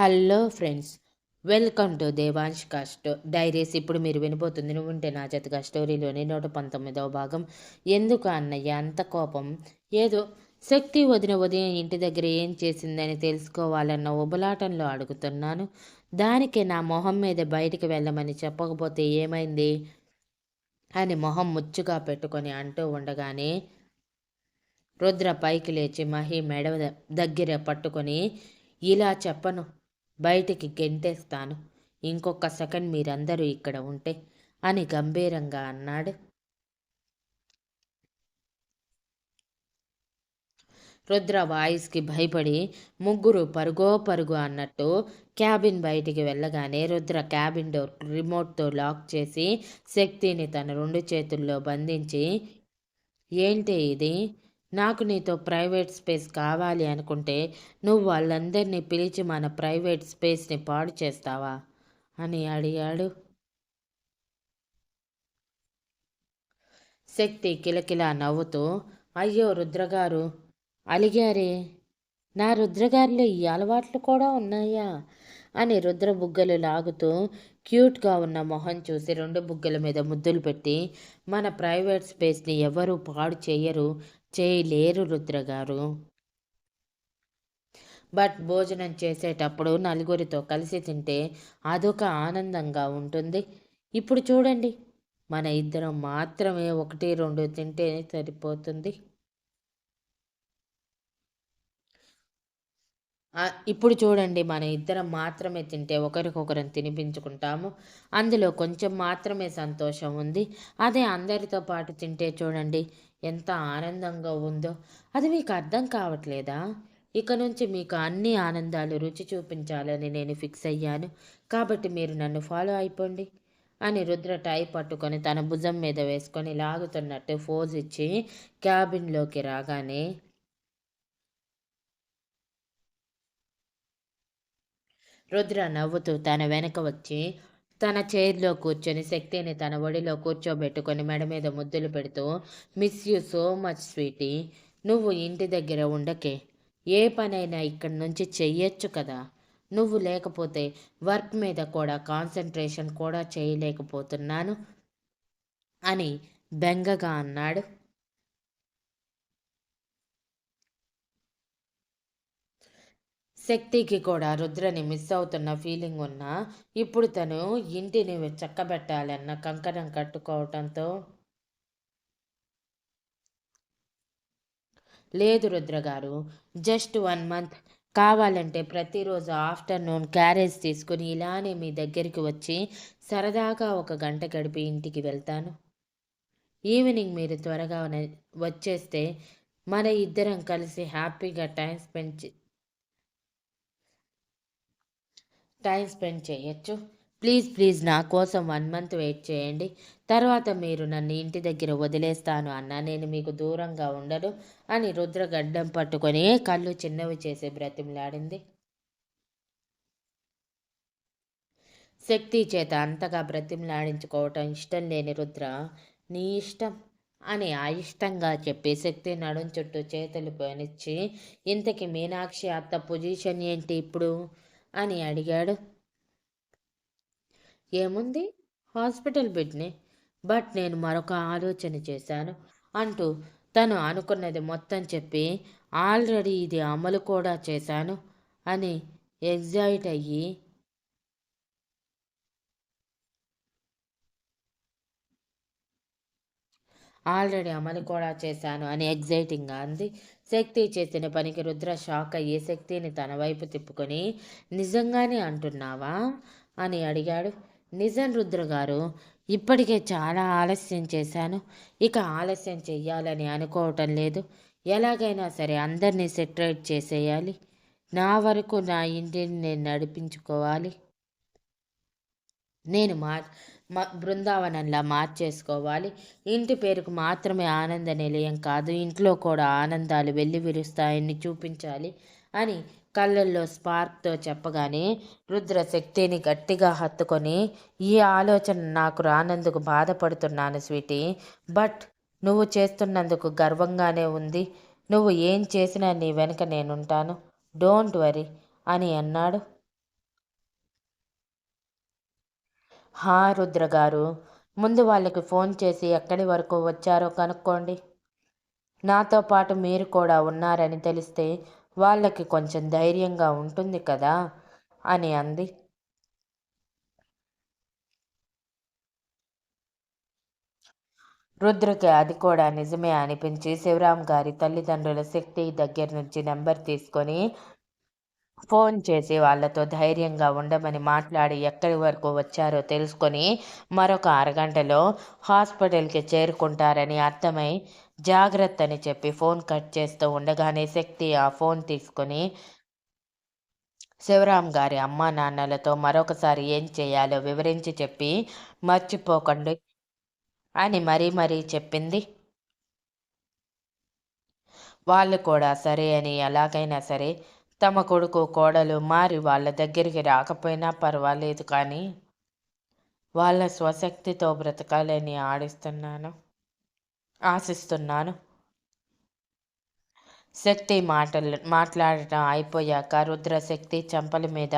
Hello friends welcome to Devansh cast diaries. ఇప్పుడు మీరు వినిపోతుంది ఉంటే నా జతగా స్టోరీలోని నూట పంతొమ్మిదవ భాగం. ఎందుకు అన్నయ్య అంత కోపం? ఏదో శక్తి వదిన ఉదయం ఇంటి దగ్గర ఏం చేసిందని తెలుసుకోవాలన్న ఉబలాటంలో అడుగుతున్నాను. దానికి నా మొహం మీద బయటికి వెళ్ళమని చెప్పకపోతే ఏమైంది? అని మొహం ముచ్చుగా పెట్టుకొని అంటూ ఉండగానే రుద్ర పైకి లేచి మహి మెడ దగ్గర పట్టుకొని ఇలా చెప్పను బయటికి గెంటేస్తాను. ఇంకొక సెకండ్ మీరందరూ ఇక్కడ ఉంటే అని గంభీరంగా అన్నాడు. రుద్ర వాయిస్కి భయపడి ముగ్గురు పరుగో పరుగు అన్నట్టు క్యాబిన్ బయటికి వెళ్ళగానే రుద్ర క్యాబిన్ డోర్ రిమోట్తో లాక్ చేసి శక్తిని తన రెండు చేతుల్లో బంధించి ఏంటి ఇది? నాకు నీతో ప్రైవేట్ స్పేస్ కావాలి అనుకుంటే నువ్వు వాళ్ళందరినీ పిలిచి మన ప్రైవేట్ స్పేస్ని పాడు చేస్తావా? అని అడిగాడు. శక్తి కిలకిలా నవ్వుతూ అయ్యో రుద్రగారు! అలిగారే! నా రుద్రగారిలో ఈ అలవాట్లు కూడా ఉన్నాయా? అని రుద్ర బుగ్గలు లాగుతూ క్యూట్గా ఉన్న మొహం చూసి రెండు బుగ్గల మీద ముద్దులు పెట్టి మన ప్రైవేట్ స్పేస్ని ఎవరూ పాడు చేయరు చేయలేరు రుద్రగారు బట్ భోజనం చేసేటప్పుడు నలుగురితో కలిసి తింటే అదొక ఆనందంగా ఉంటుంది. ఇప్పుడు చూడండి మన ఇద్దరం మాత్రమే ఒకటి రెండు తింటే సరిపోతుంది. ఇప్పుడు చూడండి మన ఇద్దరం మాత్రమే తింటే ఒకరికొకరం తినిపించుకుంటాము. అందులో కొంచెం మాత్రమే సంతోషం ఉంది. అదే అందరితో పాటు తింటే చూడండి ఎంత ఆనందంగా ఉందో. అది మీకు అర్థం కావట్లేదా? ఇక నుంచి మీకు అన్ని ఆనందాలు రుచి చూపించాలని నేను ఫిక్స్ అయ్యాను. కాబట్టి మీరు నన్ను ఫాలో అయిపోండి అని రుద్ర టై పట్టుకొని తన భుజం మీద వేసుకొని లాగుతున్నట్టు ఫోజ్ ఇచ్చి క్యాబిన్లోకి రాగానే రుద్ర నవ్వుతూ తన వెనక వచ్చి తన చైర్లో కూర్చొని శక్తిని తన ఒడిలో కూర్చోబెట్టుకొని మెడ మీద ముద్దులు పెడుతూ miss you so much sweetie నువ్వు ఇంటి దగ్గర ఉండకే. ఏ పనైనా ఇక్కడి నుంచి చెయ్యొచ్చు కదా. నువ్వు లేకపోతే వర్క్ మీద కూడా కాన్సన్ట్రేషన్ కూడా చేయలేకపోతున్నాను అని బెంగగా అన్నాడు. శక్తికి కూడా రుద్రని మిస్ అవుతున్న ఫీలింగ్ ఉన్నా ఇప్పుడు తను ఇంటిని చక్కబెట్టాలన్న కంకణం కట్టుకోవటంతో లేదు రుద్ర గారు జస్ట్ వన్ మంత్ కావాలంటే ప్రతిరోజు ఆఫ్టర్నూన్ క్యారేజ్ తీసుకుని ఇలానే మీ దగ్గరికి వచ్చి సరదాగా ఒక గంట గడిపి ఇంటికి వెళ్తాను. ఈవినింగ్ మీరు త్వరగా వచ్చేస్తే మన ఇద్దరం కలిసి హ్యాపీగా టైం స్పెండ్ టైం స్పెండ్ చేయొచ్చు. ప్లీజ్ ప్లీజ్ నా కోసం వన్ మంత్ వెయిట్ చేయండి. తర్వాత మీరు నన్ను ఇంటి దగ్గర వదిలేస్తాను అన్నా నేను మీకు దూరంగా ఉండను అని రుద్ర గడ్డం పట్టుకొని కళ్ళు చిన్నవి చేసి బ్రతిమలాడింది. శక్తి చేత అంతగా బ్రతిమలాడించుకోవటం ఇష్టం లేని రుద్ర నీ ఇష్టం అని అయిష్టంగా చెప్పి శక్తి నడుం చుట్టూ చేతులు పోనిచ్చి ఇంతకి మీనాక్షి అత్త పొజిషన్ ఏంటి ఇప్పుడు? అని అడిగాడు. ఏముంది? హాస్పిటల్ బెడ్ని. బట్ నేను మరొక ఆలోచన చేశాను అంటూ తను అనుకున్నది మొత్తం చెప్పి ఆల్రెడీ ఇది అమలు కూడా చేశాను అని ఎగ్జైట్ అయ్యి ఆల్రెడీ అమలు కూడా చేశాను అని ఎగ్జైటింగ్గా అంది. శక్తి చేసిన పనికి రుద్ర షాక్ అయ్యి శక్తిని తన వైపు తిప్పుకొని నిజంగానే అంటున్నావా? అని అడిగాడు. నిజం రుద్ర గారు ఇప్పటికే చాలా ఆలస్యం చేశాను. ఇక ఆలస్యం చెయ్యాలని అనుకోవటం లేదు. ఎలాగైనా సరే అందరినీ సెటరేట్ చేసేయాలి. నా వరకు నా ఇంటిని నేను నడిపించుకోవాలి. నేను మా బృందావనంలా మార్చేసుకోవాలి. ఇంటి పేరుకు మాత్రమే ఆనంద నిలయం కాదు ఇంట్లో కూడా ఆనందాలు వెళ్ళి విరుస్తాయని చూపించాలి అని కళ్ళల్లో స్పార్క్తో చెప్పగానే రుద్ర శక్తిని గట్టిగా హత్తుకొని ఈ ఆలోచన నాకు రానందుకు బాధపడుతున్నాను స్వీటీ బట్ నువ్వు చేస్తున్నందుకు గర్వంగానే ఉంది. నువ్వు ఏం చేసినా నీ వెనుక నేనుంటాను. డోంట్ వరీ అని అన్నాడు. హా రుద్ర గారు. ముందు వాళ్ళకి ఫోన్ చేసి ఎక్కడి వరకు వచ్చారో కనుక్కోండి. నాతో పాటు మీరు కూడా ఉన్నారని తెలిస్తే వాళ్ళకి కొంచెం ధైర్యంగా ఉంటుంది కదా? అని అంది. రుద్రకి అది కూడా నిజమే అనిపించి శివరాం గారి తల్లిదండ్రుల శక్తి దగ్గర నుంచి నెంబర్ తీసుకొని ఫోన్ చేసి వాళ్ళతో ధైర్యంగా ఉండమని మాట్లాడి ఎక్కడి వరకు వచ్చారో తెలుసుకొని మరొక అరగంటలో హాస్పిటల్కి చేరుకుంటారని అర్థమై జాగ్రత్త అని చెప్పి ఫోన్ కట్ చేస్తూ ఉండగానే శక్తి ఆ ఫోన్ తీసుకొని శివరాం గారి అమ్మా నాన్నలతో మరొకసారి ఏం చేయాలో వివరించి చెప్పి మర్చిపోకండి అని మరీ మరీ చెప్పింది. వాళ్ళు కూడా సరే అని ఎలాగైనా సరే తమ కొడుకు కోడలు మారి వాళ్ళ దగ్గరికి రాకపోయినా పర్వాలేదు కానీ వాళ్ళ స్వశక్తితో బ్రతకాలని ఆడిస్తున్నాను ఆశిస్తున్నాను. శక్తి మాటలు మాట్లాడటం అయిపోయాక రుద్రశక్తి చంపల చెంపల మీద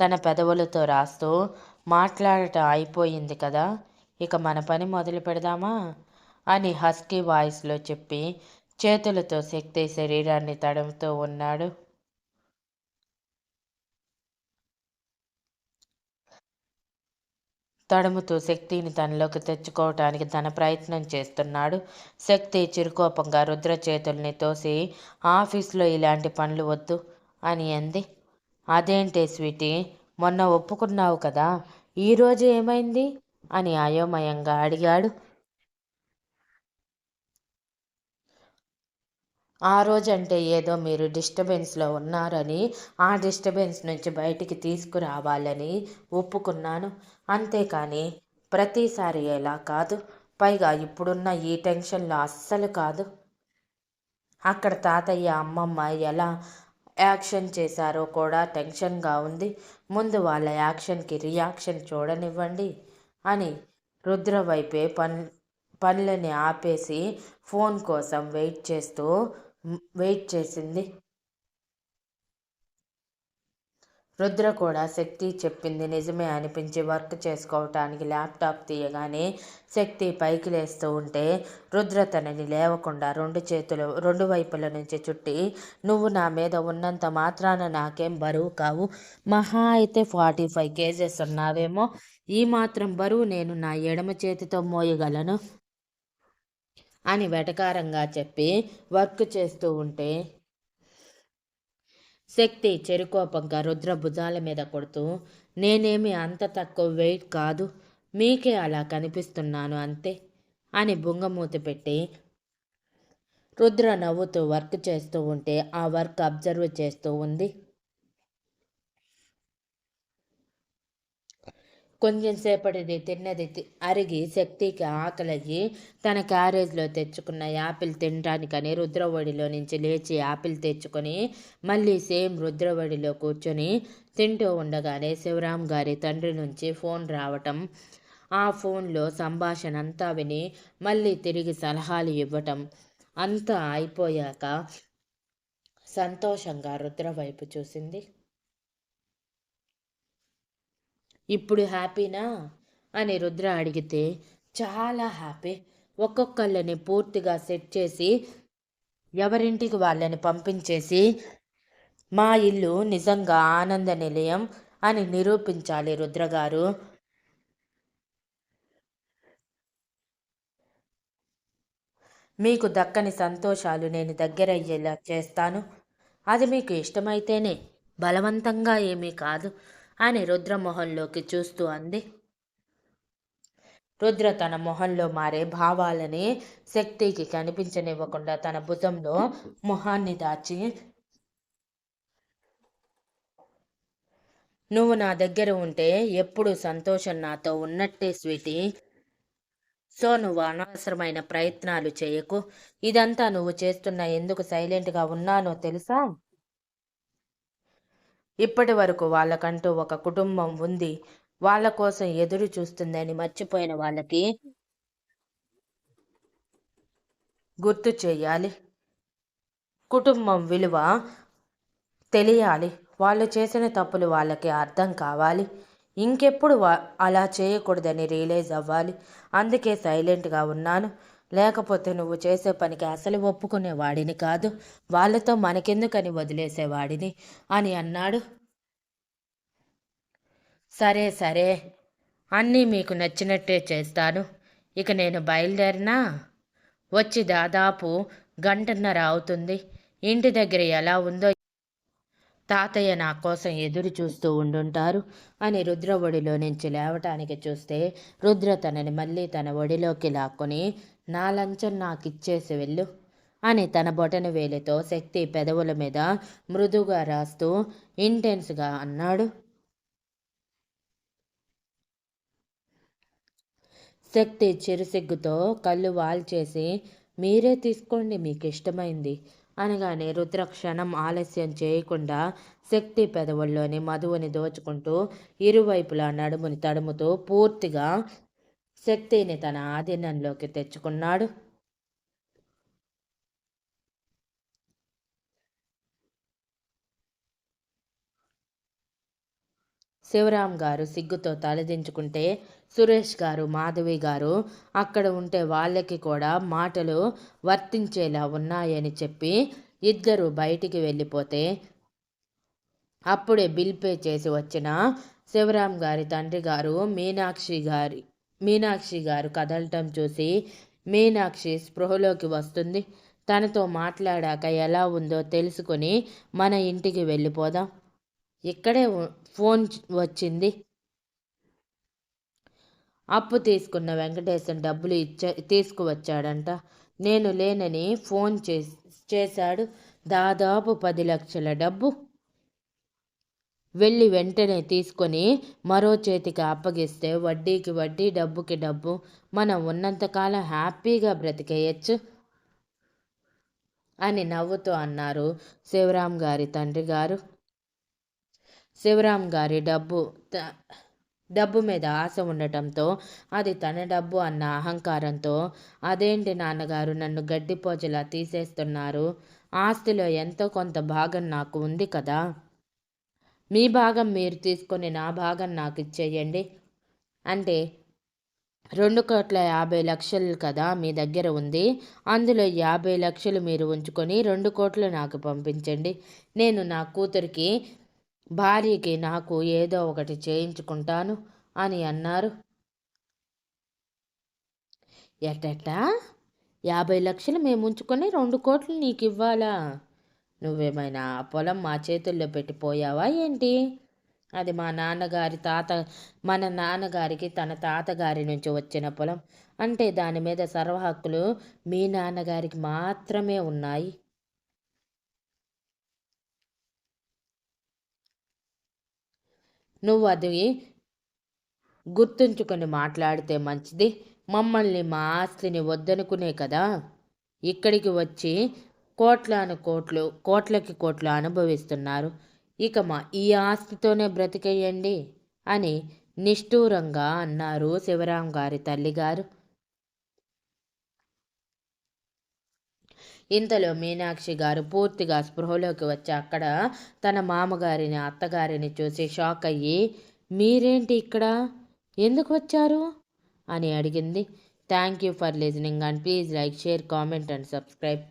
తన పెదవులతో రాస్తూ మాట్లాడటం అయిపోయింది కదా ఇక మన పని మొదలు పెడదామా అని హస్కీ వాయిస్లో చెప్పి చేతులతో శక్తి శరీరాన్ని తడుముతూ ఉన్నాడు. తడుముతూ శక్తిని తనలోకి తెచ్చుకోవటానికి తన ప్రయత్నం చేస్తున్నాడు. శక్తి చిరుకోపంగా రుద్ర చేతుల్ని తోసి ఆఫీస్లో ఇలాంటి పనులు వద్దు అని అంది. అదేంటే స్వీటీ మొన్న ఒప్పుకున్నావు కదా ఈరోజు ఏమైంది? అని అయోమయంగా అడిగాడు. ఆ రోజంటే ఏదో మీరు డిస్టర్బెన్స్లో ఉన్నారని ఆ డిస్టర్బెన్స్ నుంచి బయటికి తీసుకురావాలని ఒప్పుకున్నాను. అంతేకాని ప్రతిసారి ఎలా కాదు పైగా ఇప్పుడున్న ఈ టెన్షన్లో అస్సలు కాదు. అక్కడ తాతయ్య అమ్మమ్మ ఎలా యాక్షన్ చేశారో కూడా టెన్షన్గా ఉంది. ముందు వాళ్ళ యాక్షన్కి రియాక్షన్ చూడనివ్వండి అని రుద్ర వైపే పన్ పనులని ఆపేసి ఫోన్ కోసం వెయిట్ చేస్తూ వెయిట్ చేసింది. రుద్ర కూడా శక్తి చెప్పింది. నిజమే అనిపించి వర్క్ చేసుకోవటానికి ల్యాప్టాప్ తీయగానే శక్తి పైకి లేస్తూ ఉంటే రుద్ర తనని లేవకుండా రెండు చేతులు రెండు వైపుల నుంచి చుట్టి నువ్వు నా మీద ఉన్నంత మాత్రాన నాకేం బరువు కావు. మహా అయితే ఫార్టీ ఫైవ్ కేజెస్ ఉన్నావేమో. ఈ మాత్రం బరువు నేను నా ఎడమ చేతితో మోయగలను. అని వెటకారంగా చెప్పి వర్క్ చేస్తూ ఉంటే శక్తి చెరుకోపంగా రుద్ర భుజాల మీద కొడుతూ నేనేమి అంత తక్కువ వెయిట్ కాదు మీకే అలా కనిపిస్తున్నాను అంతే అని బుంగమూతి పెట్టి రుద్ర నవ్వుతూ వర్క్ చేస్తూ ఉంటే ఆ వర్క్ అబ్జర్వ్ చేస్తూ ఉంది. కొంచెం సేపటిది తిన్నది అరిగి శక్తికి ఆకలయ్యి తన క్యారేజ్లో తెచ్చుకున్న యాపిల్ తినడానికని రుద్రవడిలో నుంచి లేచి యాపిల్ తెచ్చుకొని మళ్ళీ సేమ్ రుద్రవడిలో కూర్చొని తింటూ ఉండగానే శివరాం గారి తండ్రి నుంచి ఫోన్ రావటం ఆ ఫోన్లో సంభాషణ అంతా విని మళ్ళీ తిరిగి సలహాలు ఇవ్వటం అంతా అయిపోయాక సంతోషంగా రుద్ర వైపు చూసింది. ఇప్పుడు హ్యాపీనా? అని రుద్ర అడిగితే చాలా హ్యాపీ. ఒక్కొక్కళ్ళని పూర్తిగా సెట్ చేసి ఎవరింటికి వాళ్ళని పంపించేసి మా ఇల్లు నిజంగా ఆనంద నిలయం అని నిరూపించాలి రుద్రగారు. మీకు దక్కని సంతోషాలు నేను దగ్గర అయ్యేలా చేస్తాను. అది మీకు ఇష్టమైతేనే బలవంతంగా ఏమీ కాదు. అని రుద్ర మొహంలోకి చూస్తూ అంది. రుద్ర తన మొహంలో మారే భావాలని శక్తికి కనిపించనివ్వకుండా తన భుజంలో మొహాన్ని దాచి నువ్వు నా దగ్గర ఉంటే ఎప్పుడు సంతోషం నాతో ఉన్నట్టే స్వీటీ. సో నువ్వు అనవసరమైన ప్రయత్నాలు చేయకు. ఇదంతా నువ్వు చేస్తున్న ఎందుకు సైలెంట్గా ఉన్నానో తెలుసా? ఇప్పటి వరకు వాళ్ళకంటూ ఒక కుటుంబం ఉంది. వాళ్ళ కోసం ఎదురు చూస్తుందని మర్చిపోయిన వాళ్ళకి గుర్తు చేయాలి. కుటుంబం విలువ తెలియాలి. వాళ్ళు చేసిన తప్పులు వాళ్ళకి అర్థం కావాలి. ఇంకెప్పుడు అలా చేయకూడదని రియలైజ్ అవ్వాలి. అందుకే సైలెంట్గా ఉన్నాను. లేకపోతే నువ్వు చేసే పనికి అసలు ఒప్పుకునేవాడిని కాదు. వాళ్ళతో మనకెందుకని వదిలేసేవాడిని? అని అన్నాడు. సరే సరే. అన్నీ మీకు నచ్చినట్టే చేస్తాను. ఇక నేను బయలుదేరినా? వచ్చి దాదాపు గంటన్నర అవుతుంది. ఇంటి దగ్గర ఎలా ఉందో తాతయ్య నా కోసం ఎదురు చూస్తూ ఉండుంటారు అని రుద్ర ఒడిలో నుంచి లేవటానికి చూస్తే రుద్ర తనని మళ్ళీ తన ఒడిలోకి లాక్కొని నా లంచం నాకు ఇచ్చేసి వెళ్ళు అని తన బొటన వేలితో శక్తి పెదవుల మీద మృదుగా రాస్తూ ఇంటెన్స్గా అన్నాడు. శక్తి చిరుసిగ్గుతో కళ్ళు వాల్చేసి మీరే తీసుకోండి మీకు ఇష్టమైంది అనగానే రుద్ర క్షణం ఆలస్యం చేయకుండా శక్తి పెదవుల్లోని మధువుని దోచుకుంటూ ఇరువైపులా నడుముని తడుముతూ పూర్తిగా శక్తిని తన ఆధీనంలోకి తెచ్చుకున్నాడు. శివరాం గారు సిగ్గుతో తలదించుకుంటే సురేష్ గారు మాధవి గారు అక్కడ ఉంటే వాళ్ళకి కూడా మాటలు వర్తించేలా ఉన్నాయని చెప్పి ఇద్దరు బయటికి వెళ్ళిపోతే అప్పుడే బిల్ పే చేసి వచ్చిన శివరాం గారి తండ్రి గారు మీనాక్షి గారి మీనాక్షి గారు కదలటం చూసి మీనాక్షి స్పృహలోకి వస్తుంది. తనతో మాట్లాడాక ఎలా ఉందో తెలుసుకొని మన ఇంటికి వెళ్ళిపోదాం. ఇక్కడే ఫోన్ వచ్చింది. అప్పు తీసుకున్న వెంకటేశం డబ్బులు ఇచ్చ తీసుకువచ్చాడంట. నేను లేనని ఫోన్ చేశాడు. దాదాపు పది లక్షల డబ్బు వెళ్ళి వెంటనే తీసుకొని మరో చేతికి అప్పగిస్తే వడ్డీకి వడ్డీ డబ్బుకి డబ్బు. మనం ఉన్నంతకాలం హ్యాపీగా బ్రతికేయచ్చు అని నవ్వుతూ అన్నారు శివరాం గారి తండ్రి గారు. శివరాం గారి డబ్బు డబ్బు మీద ఆశ ఉండటంతో అది తన డబ్బు అన్న అహంకారంతో అదేంటి నాన్నగారు నన్ను గడ్డిపోజలా తీసేస్తున్నారు? ఆస్తిలో ఎంతో కొంత భాగం నాకు ఉంది కదా? మీ భాగం మీరు తీసుకొని నా భాగం నాకు ఇచ్చేయండి. అంటే రెండు కోట్ల యాభై లక్షలు కదా మీ దగ్గర ఉంది. అందులో యాభై లక్షలు మీరు ఉంచుకొని రెండు కోట్లు నాకు పంపించండి. నేను నా కూతురికి భార్యకి నాకు ఏదో ఒకటి చేయించుకుంటాను అని అన్నారు. ఎట్టెట్టా? యాభై లక్షలు మేము ఉంచుకొని రెండు కోట్లు నీకు ఇవ్వాలా నువ్వేమైనా పొలం మా చేతుల్లో పెట్టిపోయావా ఏంటి? అది మా నాన్నగారి తాత మన నాన్నగారికి తన తాతగారి నుంచి వచ్చిన పొలం. అంటే దాని మీద సర్వ హక్కులు మీ నాన్నగారికి మాత్రమే ఉన్నాయి. నువ్వు అది గుర్తుంచుకొని మాట్లాడితే మంచిది. మమ్మల్ని మా ఆస్తిని వద్దనుకునే కదా. ఇక్కడికి వచ్చి కోట్లాను కోట్లు కోట్లకి కోట్లు అనుభవిస్తున్నారు. ఇక మా ఈ ఆస్తితోనే బ్రతికేయండి అని నిష్ఠూరంగా అన్నారు శివరాం గారి తల్లిగారు. ఇంతలో మీనాక్షి గారు పూర్తిగా స్పృహలోకి వచ్చి అక్కడ తన మామగారిని అత్తగారిని చూసి షాక్ అయ్యి మీరేంటి ఇక్కడ? ఎందుకు వచ్చారు? అని అడిగింది. Thank you for listening and please like share comment and subscribe.